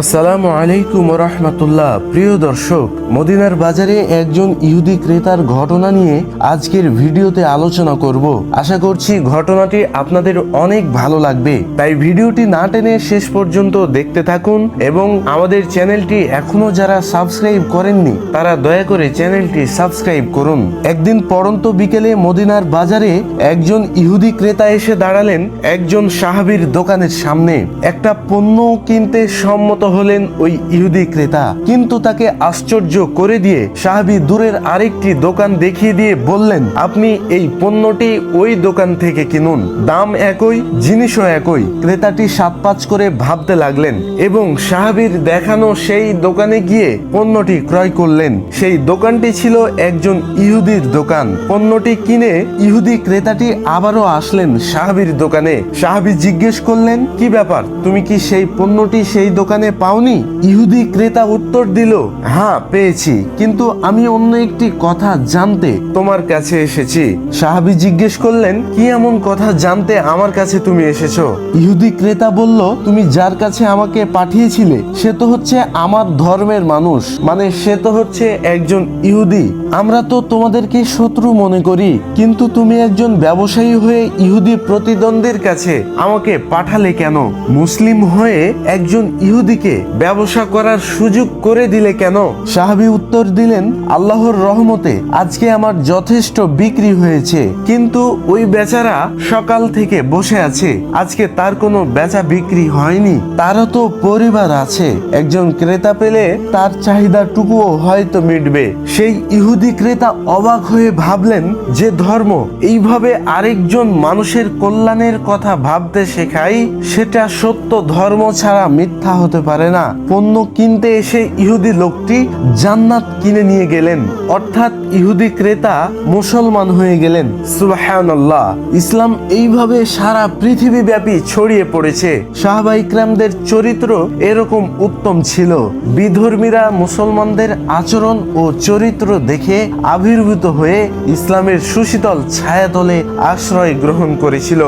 আসসালামু আলাইকুম রহমতুল্লাহ। প্রিয় দর্শক, মদিনার বাজারে একজন ইহুদি ক্রেতার ঘটনা নিয়ে আজকের ভিডিওতে আলোচনা করব। আশা করছি ঘটনাটি আপনাদের অনেক ভালো লাগবে। তাই ভিডিওটি না টেনে শেষ পর্যন্ত দেখতে থাকুন এবং আমাদের চ্যানেলটি এখনও যারা সাবস্ক্রাইব করেননি, তারা দয়া করে চ্যানেলটি সাবস্ক্রাইব করুন। একদিন পড়ন্ত বিকেলে মদিনার বাজারে একজন ইহুদি ক্রেতা এসে দাঁড়ালেন একজন সাহাবীর দোকানের সামনে। একটা পণ্য কিনতে সম্মত হলেন ওই ইহুদি ক্রেতা। কিন্তু তাকে আশ্চর্য করে দিয়ে সাহাবী দূরের আরেকটি দোকান দেখিয়ে দিয়ে বললেন, আপনি এই পণ্যটি ওই দোকান থেকে কিনুন। দাম একই, জিনিসও একই। ক্রেতাটি সাত পাঁচ করে ভাবতে লাগলেন এবং সাহাবীর দেখানো সেই দোকানে গিয়ে পণ্যটি ক্রয় করলেন। সেই দোকানটি ছিল একজন ইহুদির দোকান। পণ্যটি কিনে ইহুদি ক্রেতাটি আবারও আসলেন সাহাবীর দোকানে। সাহাবী জিজ্ঞেস করলেন, কি ব্যাপার? তুমি কি সেই পণ্যটি সেই দোকানে পাওনি? ইহুদি ক্রেতা উত্তর দিল হ্যাঁ পেয়েছি। কিন্তু আমি অন্য একটি কথা জানতে তোমার কাছে এসেছি। সাহাবী জিজ্ঞেস করলেন, কি এমন কথা জানতে আমার কাছে তুমি এসেছ? ইহুদি ক্রেতা বলল, তুমি যার কাছে আমাকে পাঠিয়েছিলে, সে তো হচ্ছে আমার ধর্মের মানুষ। মানে সে তো হচ্ছে একজন ইহুদি। আমরা তো তোমাদেরকে শত্রু মনে করি, কিন্তু তুমি একজন ব্যবসায়ী হয়ে ইহুদি প্রতিদ্বন্দ্বীর কাছে আমাকে পাঠালে কেন? মুসলিম হয়ে একজন ইহুদিকে ব্যবসা করার সুযোগ করে দিলে কেন? সাহাবী উত্তর দিলেন, আল্লাহর রহমতে আজকে আমার যথেষ্ট বিক্রি হয়েছে। কিন্তু ওই বেচারা সকাল থেকে বসে আছে। আজকে তার কোনো বেচা বিক্রি হয়নি। তারও তো পরিবার আছে। একজন ক্রেতা পেলে তার চাহিদাটুকুও হয়তো মিটবে। সেই ইহুদি ক্রেতা অবাক হয়ে ভাবলেন, যে ধর্ম এইভাবে আরেকজন মানুষের কল্যাণের কথা ভাবতে শেখাই সেটা সত্য ধর্ম ছাড়া মিথ্যা হতে পারে না। পণ্য কিনতে এসে ইহুদি লোকটি জান্নাত কিনে নিয়ে গেলেন। অর্থাৎ ইহুদি ক্রেতা মুসলমান হয়ে গেলেন। সুবহানাল্লাহ। ইসলাম এইভাবে সারা পৃথিবী ব্যাপী ছড়িয়ে পড়েছে। সাহাবা ইকরামদের চরিত্র এরকম উত্তম ছিল। বিধর্মীরা মুসলমানদের আচরণ ও চরিত্র দেখে আবির্ভূত হয়ে ইসলামের সুশীতল ছায়াতলে আশ্রয় গ্রহণ করেছিল।